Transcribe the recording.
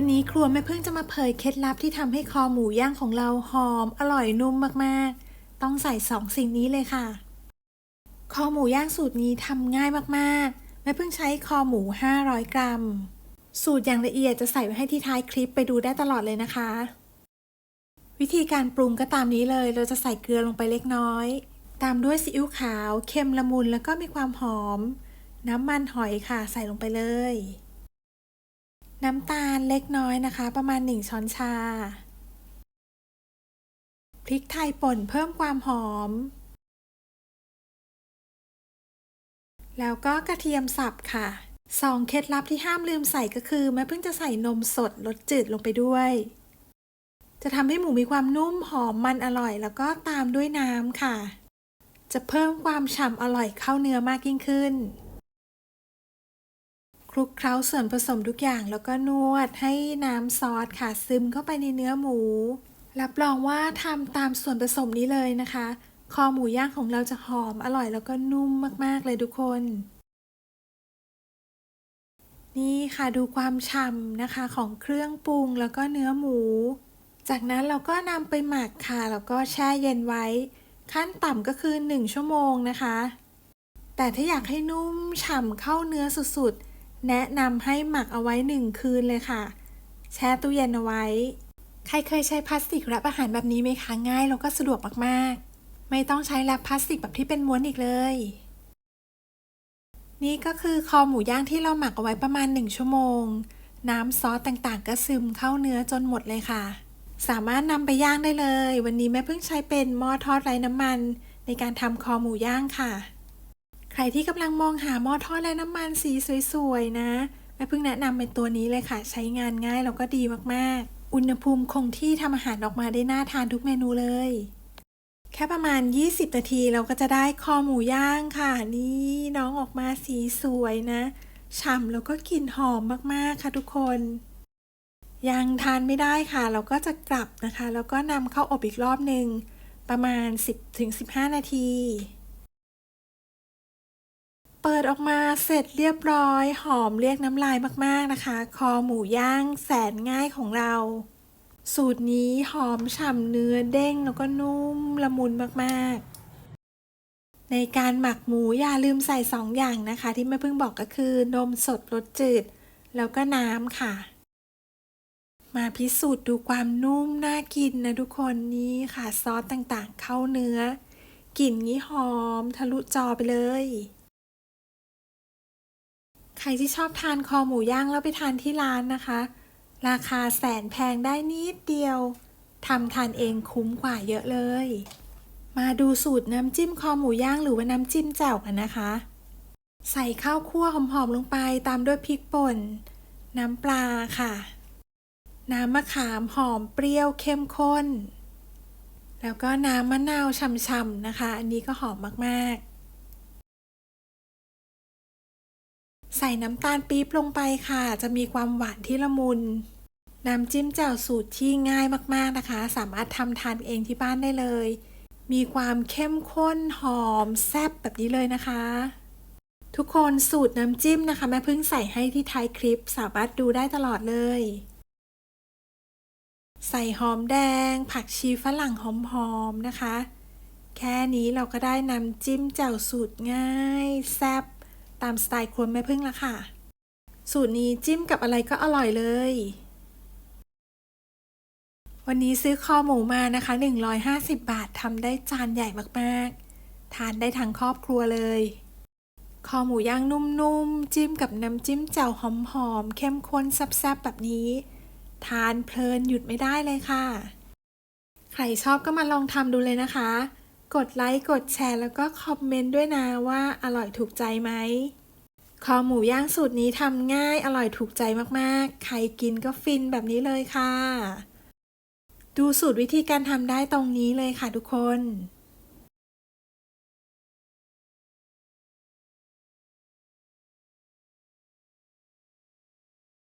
วันนี้ครัวแม่พึ่งจะมาเผยเคล็ดลับที่ทำให้คอหมูย่างของเราหอม อร่อยนุ่มมากๆ ต้องใส่สองสิ่งนี้เลยค่ะ คอหมูย่างสูตรนี้ทำง่ายมากๆแม่พึ่งใช้คอหมู 500 กรัม สูตรอย่างละเอียดจะใส่ไว้ให้ที่ท้ายคลิปไปดูได้ตลอดเลยนะคะ วิธีการปรุงก็ตามนี้เลย เราจะใส่เกลือลงไปเล็กน้อย ตามด้วยซีอิ๊วขาวเค็มละมุนแล้วก็มีความหอม น้ำมันหอยค่ะ ใส่ลงไปเลย น้ำตาลเล็กน้อยนะคะ ประมาณ 1 ช้อนชา พริกไทยป่นเพิ่มความหอม แล้วก็กระเทียมสับค่ะสองเคล็ดลับที่ห้ามลืมใส่ก็คือแม่เพิ่งจะใส่นมสดรสจืดลงไปด้วย จะทำให้หมูมีความนุ่มหอมมันอร่อย แล้วก็ตามด้วยน้ำค่ะ จะเพิ่มความฉ่ำอร่อยเข้าเนื้อมากยิ่งขึ้น คลุกเคล้าส่วนผสมทุกอย่างแล้วก็นวดให้น้ำซอสค่ะซึมเข้าไปในเนื้อหมู รับรองว่าทำตามส่วนผสมนี้เลยนะคะ คอหมูย่างของเราจะหอมอร่อยแล้วก็นุ่มมากๆเลยทุกคน นี่ค่ะดูความฉ่ำนะคะของเครื่องปรุงแล้วก็เนื้อหมู จากนั้นเราก็นำไปหมักค่ะแล้วก็แช่เย็นไว้ ขั้นต่ำก็คือ 1 ชั่วโมงนะคะ แต่ถ้าอยากให้นุ่มฉ่ำเข้าเนื้อสุดๆ แนะนำให้หมักเอาไว้1คืนเลยค่ะ แช่ตู้เย็นเอาไว้ ใครเคยใช้พลาสติกรับอาหารแบบนี้ไหมคะ ง่ายแล้วก็สะดวกมากๆ ไม่ต้องใช้แรปพลาสติกแบบที่เป็นม้วนอีกเลย นี่ก็คือคอหมูย่างที่เราหมักเอาไว้ประมาณ 1 ชั่วโมง น้ำซอสต่างๆ ก็ซึมเข้าเนื้อจนหมดเลยค่ะ สามารถนำไปย่างได้เลย วันนี้แม่เพิ่งใช้เป็นหม้อทอดไร้น้ำมัน ในการทำคอหมูย่างค่ะ รที่กำลังมองหาหม้อทอดไร้น้ำมันสีสวยๆนะแม่เพิ่งแนะนำเป็นตัวนี้เลยค่ะ ใช้งานง่ายแล้วก็ดีมากๆ อุณหภูมิคงที่ทำอาหารออกมาได้น่าทานทุกเมนูเลย แค่ประมาณ 20 นาทีเราก็จะได้คอหมูย่างค่ะ นี่น้องออกมาสีสวยนะฉ่ำแล้วก็กลิ่นหอมมากๆค่ะทุกคน ยังทานไม่ได้ค่ะ เราก็จะกลับนะคะ แล้วก็นำเข้าอบอีกรอบหนึ่งประมาณ 10-15 นาที เปิดออกมาเสร็จเรียบร้อย หอมเรียกน้ำลายมากๆนะคะ คอหมูย่างแสนง่ายของเรา สูตรนี้หอมฉ่ำเนื้อเด้งแล้วก็นุ่มละมุนมากๆ ในการหมักหมูอย่าลืมใส่สองอย่างนะคะ ที่แม่พิ่งบอกก็คือนมสดรสจืด แล้วก็น้ำค่ะ มาพิสูจน์ดูความนุ่มน่ากินนะทุกคนนี่ค่ะซอสต่างๆ เข้าเนื้อกลิ่นนี้หอมทะลุจอไปเลย ใครที่ชอบทานคอหมูย่างแล้วไปทานที่ร้านนะคะ ราคาแสนแพงได้นิดเดียวทำทานเองคุ้มกว่าเยอะเลย มาดูสูตรน้ำจิ้มคอหมูย่างหรือว่าน้ำจิ้มแจ่วกันนะคะ ใส่ข้าวคั่วหอมๆลงไปตามด้วยพริกป่น น้ำปลาค่ะ น้ำมะขามหอมเปรี้ยวเข้มข้น แล้วก็น้ำมะนาวช่ำๆนะคะ อันนี้ก็หอมมากๆ ใส่น้ำตาลปี๊บลงไปค่ะ จะมีความหวานที่ละมุน น้ำจิ้มแจ่วสูตรที่ง่ายมากๆนะคะ สามารถทำทานเองที่บ้านได้เลย มีความเข้มข้นหอมแซ่บแบบนี้เลยนะคะ ทุกคนสูตรน้ำจิ้มนะคะ แม่พิ่งใส่ให้ที่ท้ายคลิป สามารถดูได้ตลอดเลย ใส่หอมแดง ผักชีฝรั่งหอมๆนะคะ แค่นี้เราก็ได้น้ำจิ้มแจ่วสูตรง่าย แซ่บ ตามสไตล์ครัวแม่พึ่งละค่ะ สูตรนี้จิ้มกับอะไรก็อร่อยเลย วันนี้ซื้อคอหมูมานะคะ 150 บาททำได้จานใหญ่มากๆ ทานได้ทั้งครอบครัวเลย คอหมูย่างนุ่มๆ จิ้มกับน้ำจิ้มแจ่วหอมๆ เข้มข้นแซ่บๆ แบบนี้ ทานเพลินหยุดไม่ได้เลยค่ะ ใครชอบก็มาลองทำดูเลยนะคะ กดไลค์กดแชร์แล้วก็คอมเมนต์ด้วยนะว่าอร่อยถูกใจไหมคอหมูย่างสูตรนี้ทำง่ายอร่อยถูกใจมากๆ ใครกินก็ฟินแบบนี้เลยค่ะ ดูสูตรวิธีการทำได้ตรงนี้เลยค่ะทุกคน